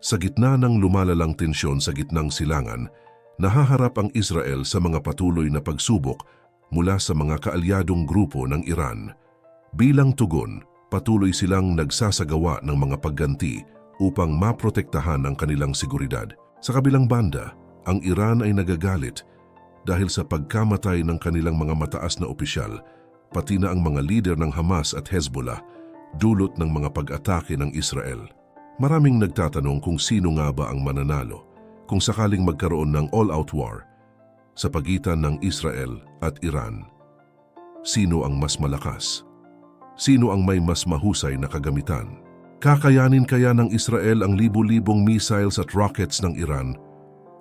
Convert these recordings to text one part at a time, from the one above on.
Sa gitna ng lumalalang tensyon sa gitnang silangan, nahaharap ang Israel sa mga patuloy na pagsubok mula sa mga kaalyadong grupo ng Iran. Bilang tugon, patuloy silang nagsasagawa ng mga pagganti upang maprotektahan ang kanilang seguridad. Sa kabilang banda, ang Iran ay nagagalit dahil sa pagkamatay ng kanilang mga mataas na opisyal, pati na ang mga lider ng Hamas at Hezbollah, dulot ng mga pag-atake ng Israel. Maraming nagtatanong kung sino nga ba ang mananalo kung sakaling magkaroon ng all-out war sa pagitan ng Israel at Iran. Sino ang mas malakas? Sino ang may mas mahusay na kagamitan? Kakayanin kaya ng Israel ang libu-libong missiles at rockets ng Iran?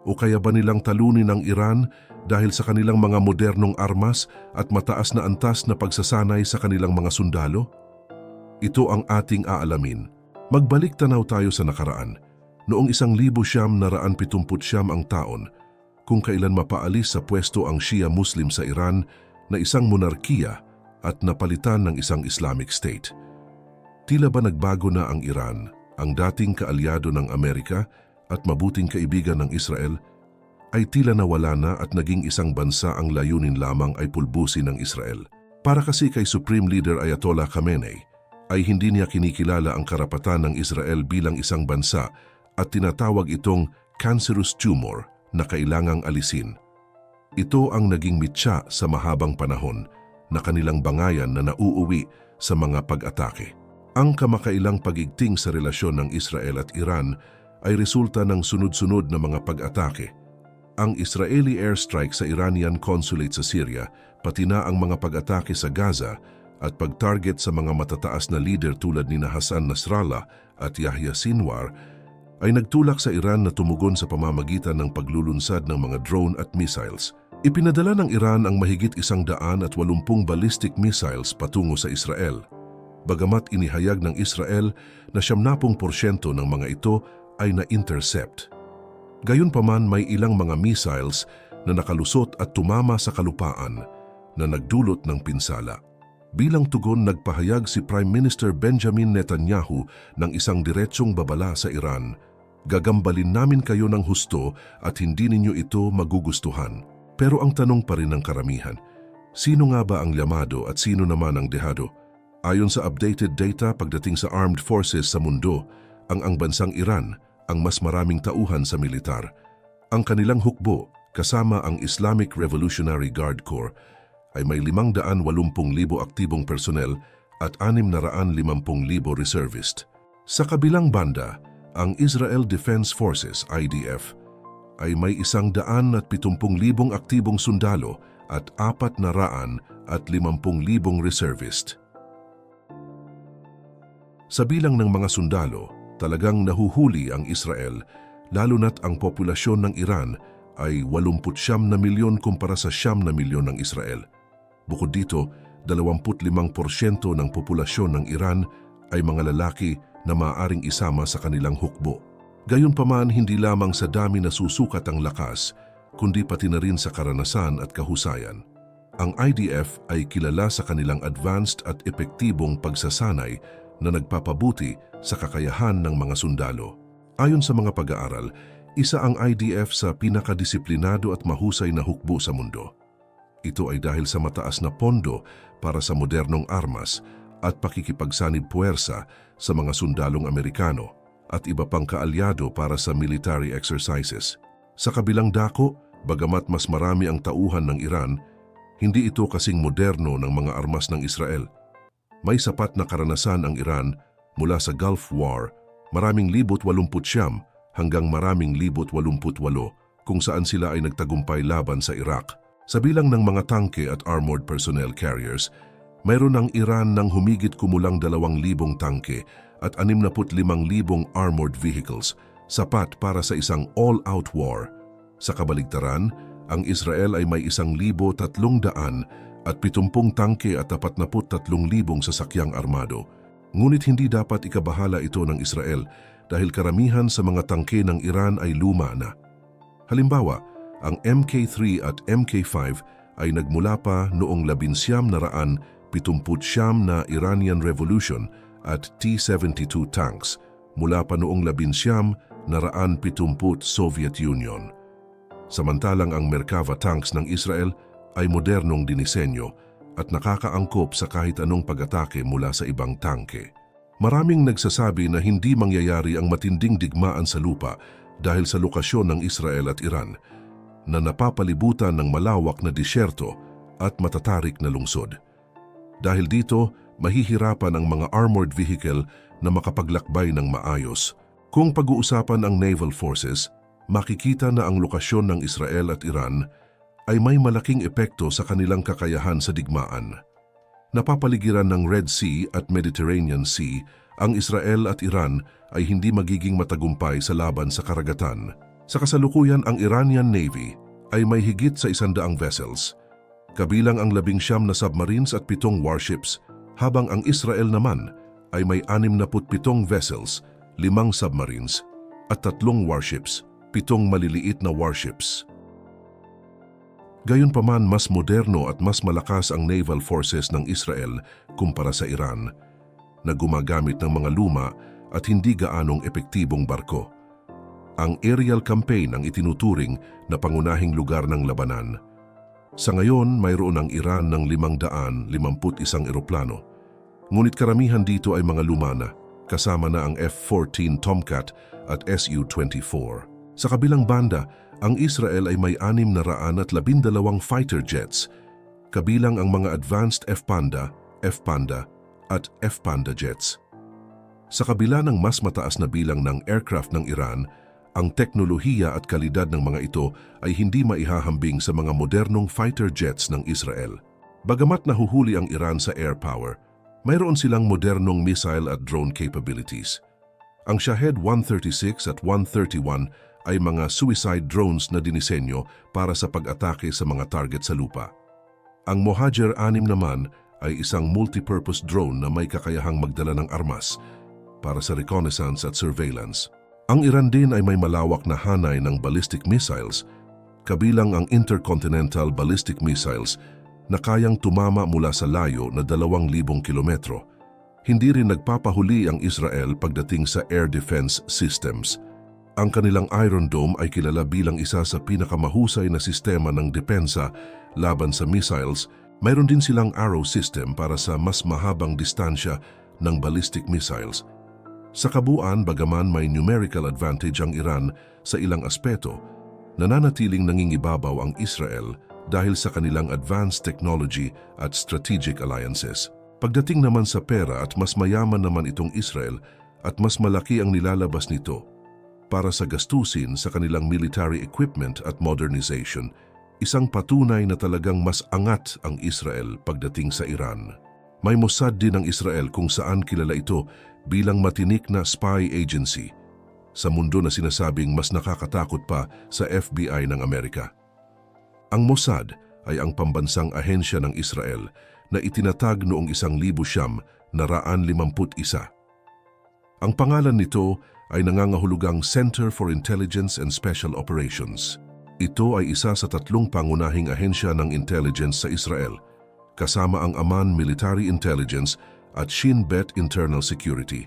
O kaya ba nilang talunin ng Iran dahil sa kanilang mga modernong armas at mataas na antas na pagsasanay sa kanilang mga sundalo? Ito ang ating aalamin Magbalik tanaw tayo sa nakaraan, noong isang libo siyam naraan pitumput siyam ang taon, kung kailan mapaalis sa pwesto ang Shia Muslim sa Iran na isang monarkiya at napalitan ng isang Islamic State. Tila ba nagbago na ang Iran, ang dating kaalyado ng Amerika at mabuting kaibigan ng Israel, ay tila nawala na at naging isang bansa ang layunin lamang ay pulbusin ng Israel. Para kasi kay Supreme Leader Ayatollah Khamenei, ay hindi niya kinikilala ang karapatan ng Israel bilang isang bansa at tinatawag itong cancerous tumor na kailangang alisin. Ito ang naging mitya sa mahabang panahon na kanilang bangayan na nauuwi sa mga pag-atake. Ang kamakailang pagigting sa relasyon ng Israel at Iran ay resulta ng sunod-sunod na mga pag-atake. Ang Israeli airstrike sa Iranian consulate sa Syria, pati na ang mga pag-atake sa Gaza at pag-target sa mga matataas na leader tulad ni Hassan Nasrallah at Yahya Sinwar ay nagtulak sa Iran na tumugon sa pamamagitan ng paglulunsad ng mga drone at missiles. Ipinadala ng Iran ang mahigit isang daan at walumpung ballistic missiles patungo sa Israel. Bagamat inihayag ng Israel na siyamnapong porsyento ng mga ito ay na-intercept. Gayunpaman may ilang mga missiles na nakalusot at tumama sa kalupaan na nagdulot ng pinsala. Bilang tugon nagpahayag si Prime Minister Benjamin Netanyahu ng isang diretsong babala sa Iran, Gagambalin namin kayo ng husto at hindi ninyo ito magugustuhan. Pero ang tanong pa rin ng karamihan, sino nga ba ang llamado at sino naman ang dehado? Ayon sa updated data pagdating sa armed forces sa mundo, ang ang bansang Iran ang mas maraming tauhan sa militar. Ang kanilang hukbo kasama ang Islamic Revolutionary Guard Corps ay may 580,000 aktibong personel at 650,000 reservist. Sa kabilang banda, ang Israel Defense Forces IDF ay may isang daan at pitumpung libong aktibong sundalo at apat na raan at limampung libong reservist. Sa bilang ng mga sundalo, talagang nahuhuli ang Israel lalo na't ang populasyon ng Iran ay 89 na milyon kumpara sa 9 na milyon ng Israel. Bukod dito, 25% ng populasyon ng Iran ay mga lalaki na maaaring isama sa kanilang hukbo. Gayunpaman hindi lamang sa dami na susukat ang lakas, kundi pati na rin sa karanasan at kahusayan. Ang IDF ay kilala sa kanilang advanced at epektibong pagsasanay na nagpapabuti sa kakayahan ng mga sundalo. Ayon sa mga pag-aaral, isa ang IDF sa pinakadisiplinado at mahusay na hukbo sa mundo. Ito ay dahil sa mataas na pondo para sa modernong armas at pakikipagsanib puwersa sa mga sundalong Amerikano at iba pang kaalyado para sa military exercises. Sa kabilang dako, bagamat mas marami ang tauhan ng Iran, hindi ito kasing moderno ng mga armas ng Israel. May sapat na karanasan ang Iran mula sa Gulf War, maraming libot walumput siyam hanggang maraming libot walumput walo kung saan sila ay nagtagumpay laban sa Iraq. Sa bilang ng mga tangke at armored personnel carriers, mayroon ang Iran ng humigit kumulang 2,000 tangke at 65,000 armored vehicles, sapat para sa isang all-out war. Sa kabaligtaran, ang Israel ay may 1,300 at 70 tangke at 43,000 sasakyang armado. Ngunit hindi dapat ikabahala ito ng Israel dahil karamihan sa mga tangke ng Iran ay luma na. Halimbawa, ang MK3 at MK5 ay nagmula pa noong labinsyam na raan pitumputyam na Iranian Revolution at T-72 tanks mula pa noong labinsyam naraan 70 Soviet Union. Samantalang ang Merkava tanks ng Israel ay modernong dinisenyo at nakakaangkop sa kahit anong pag-atake mula sa ibang tangke. Maraming nagsasabi na hindi mangyayari ang matinding digmaan sa lupa dahil sa lokasyon ng Israel at Iran na napapalibutan ng malawak na disyerto at matatarik na lungsod. Dahil dito, mahihirapan ang mga armored vehicle na makapaglakbay ng maayos. Kung pag-uusapan ang naval forces, makikita na ang lokasyon ng Israel at Iran ay may malaking epekto sa kanilang kakayahan sa digmaan. Napapaligiran ng Red Sea at Mediterranean Sea, ang Israel at Iran ay hindi magiging matagumpay sa laban sa karagatan. Sa kasalukuyan, ang Iranian Navy ay may higit sa isandaang vessels, kabilang ang labing siyam na submarines at pitong warships, habang ang Israel naman ay may 67 vessels, limang submarines, at tatlong warships, pitong maliliit na warships. Gayunpaman mas moderno at mas malakas ang naval forces ng Israel kumpara sa Iran na gumagamit ng mga luma at hindi gaanong epektibong barko. Ang aerial campaign ang itinuturing na pangunahing lugar ng labanan. Sa ngayon, mayroon ang Iran ng 551 eroplano. Ngunit karamihan dito ay mga lumana, kasama na ang F-14 Tomcat at Su-24. Sa kabilang banda, ang Israel ay may anim na raan at labindalawang fighter jets, kabilang ang mga advanced F-Panda, F-Panda at F-Panda jets. Sa kabila ng mas mataas na bilang ng aircraft ng Iran, ang teknolohiya at kalidad ng mga ito ay hindi maihahambing sa mga modernong fighter jets ng Israel. Bagamat nahuhuli ang Iran sa air power, mayroon silang modernong missile at drone capabilities. Ang Shahed 136 at 131 ay mga suicide drones na dinisenyo para sa pag-atake sa mga target sa lupa. Ang Mohajer 6 naman ay isang multipurpose drone na may kakayahang magdala ng armas para sa reconnaissance at surveillance. Ang Iran din ay may malawak na hanay ng ballistic missiles, kabilang ang intercontinental ballistic missiles na kayang tumama mula sa layo na 2,000 kilometro. Hindi rin nagpapahuli ang Israel pagdating sa air defense systems – ang kanilang Iron Dome ay kilala bilang isa sa pinakamahusay na sistema ng depensa laban sa missiles. Mayroon din silang arrow system para sa mas mahabang distansya ng ballistic missiles. Sa kabuuan, bagaman may numerical advantage ang Iran sa ilang aspeto, nananatiling nangingibabaw ang Israel dahil sa kanilang advanced technology at strategic alliances. Pagdating naman sa pera at mas mayaman naman itong Israel at mas malaki ang nilalabas nito, para sa gastusin sa kanilang military equipment at modernization, isang patunay na talagang mas angat ang Israel pagdating sa Iran. May Mossad din ang Israel kung saan kilala ito bilang matinik na spy agency sa mundo na sinasabing mas nakakatakot pa sa FBI ng Amerika. Ang Mossad ay ang pambansang ahensya ng Israel na itinatag noong isang libo siyam na raan limamput isa. Ang pangalan nito ay nangangahulugang Center for Intelligence and Special Operations. Ito ay isa sa tatlong pangunahing ahensya ng intelligence sa Israel, kasama ang Aman Military Intelligence at Shin Bet Internal Security.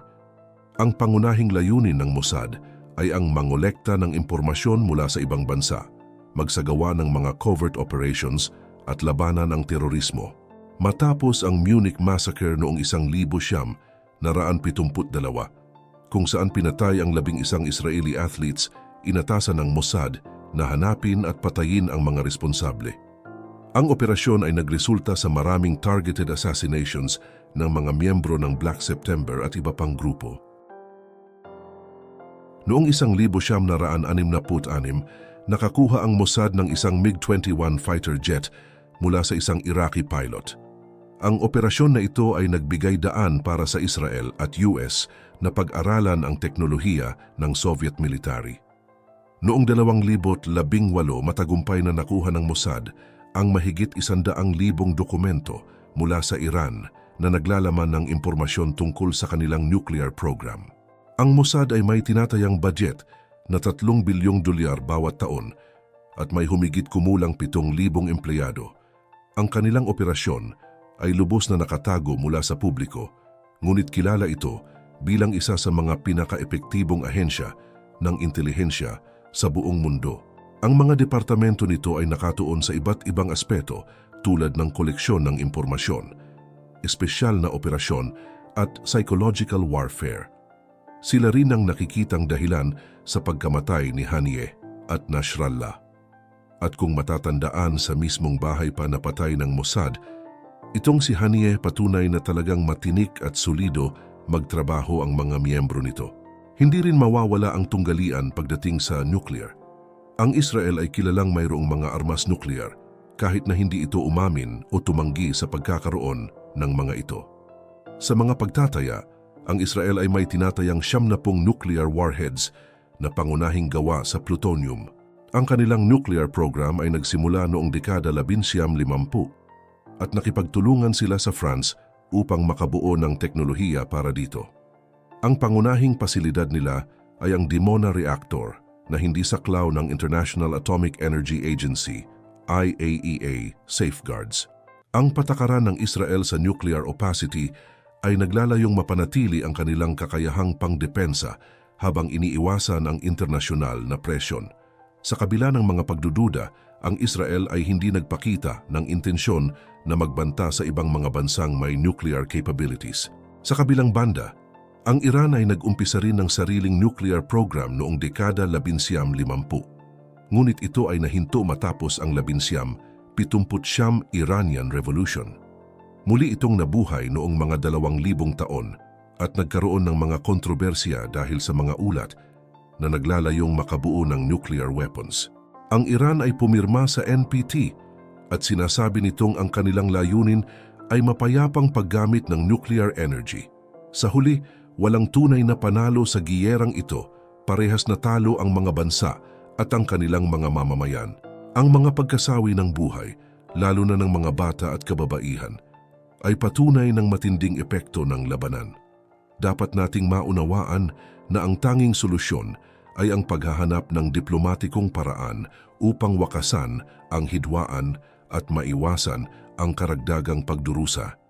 Ang pangunahing layunin ng Mossad ay ang mangolekta ng impormasyon mula sa ibang bansa, magsagawa ng mga covert operations at labanan ang terorismo. Matapos ang Munich Massacre noong isang libo siyam, naraan pitumput dalawa, kung saan pinatay ang labing isang Israeli athletes, inatasan ng Mossad na hanapin at patayin ang mga responsable. Ang operasyon ay nagresulta sa maraming targeted assassinations ng mga miyembro ng Black September at iba pang grupo. Noong isang libo siyam na raan anim na put anim, nakakuha ang Mossad ng isang MiG-21 fighter jet mula sa isang Iraqi pilot. Ang operasyon na ito ay nagbigay daan para sa Israel at US na pag-aralan ang teknolohiya ng Soviet military. Noong 2018 matagumpay na nakuha ng Mossad ang mahigit isandaang libong dokumento mula sa Iran na naglalaman ng impormasyon tungkol sa kanilang nuclear program. Ang Mossad ay may tinatayang budget na 3 bilyong dolyar bawat taon at may humigit kumulang 7,000 empleyado. Ang kanilang operasyon ay lubos na nakatago mula sa publiko, ngunit kilala ito bilang isa sa mga pinaka-epektibong ahensya ng intelihensya sa buong mundo. Ang mga departamento nito ay nakatuon sa iba't ibang aspeto tulad ng koleksyon ng impormasyon, espesyal na operasyon at psychological warfare. Sila rin ang nakikitang dahilan sa pagkamatay ni Hanieh at Nasrallah. At kung matatandaan sa mismong bahay pa napatay ng Mossad, itong si Hanieh patunay na talagang matinik at solido magtrabaho ang mga miyembro nito. Hindi rin mawawala ang tunggalian pagdating sa nuclear. Ang Israel ay kilalang mayroong mga armas nuclear kahit na hindi ito umamin o tumanggi sa pagkakaroon ng mga ito. Sa mga pagtataya, ang Israel ay may tinatayang siyam na pong nuclear warheads na pangunahing gawa sa plutonium. Ang kanilang nuclear program ay nagsimula noong dekada 1950 at nakipagtulungan sila sa France upang makabuo ng teknolohiya para dito. Ang pangunahing pasilidad nila ay ang Dimona Reactor na hindi saklaw ng International Atomic Energy Agency, IAEA, safeguards. Ang patakaran ng Israel sa nuclear opacity ay naglalayong mapanatili ang kanilang kakayahang pangdepensa habang iniiwasan ang internasyonal na presyon. Sa kabila ng mga pagdududa, ang Israel ay hindi nagpakita ng intensyon na magbanta sa ibang mga bansang may nuclear capabilities. Sa kabilang banda, ang Iran ay nag-umpisa rin ng sariling nuclear program noong dekada 1950. Ngunit ito ay nahinto matapos ang 1979 Iranian Revolution. Muli itong nabuhay noong mga dalawang libong taon at nagkaroon ng mga kontrobersya dahil sa mga ulat na naglalayong makabuo ng nuclear weapons. Ang Iran ay pumirma sa NPT at sinasabi nitong ang kanilang layunin ay mapayapang paggamit ng nuclear energy. Sa huli, walang tunay na panalo sa giyerang ito, parehas na talo ang mga bansa at ang kanilang mga mamamayan. Ang mga pagkasawi ng buhay, lalo na ng mga bata at kababaihan, ay patunay ng matinding epekto ng labanan. Dapat nating maunawaan na ang tanging solusyon ay ang paghahanap ng diplomatikong paraan upang wakasan ang hidwaan at maiwasan ang karagdagang pagdurusa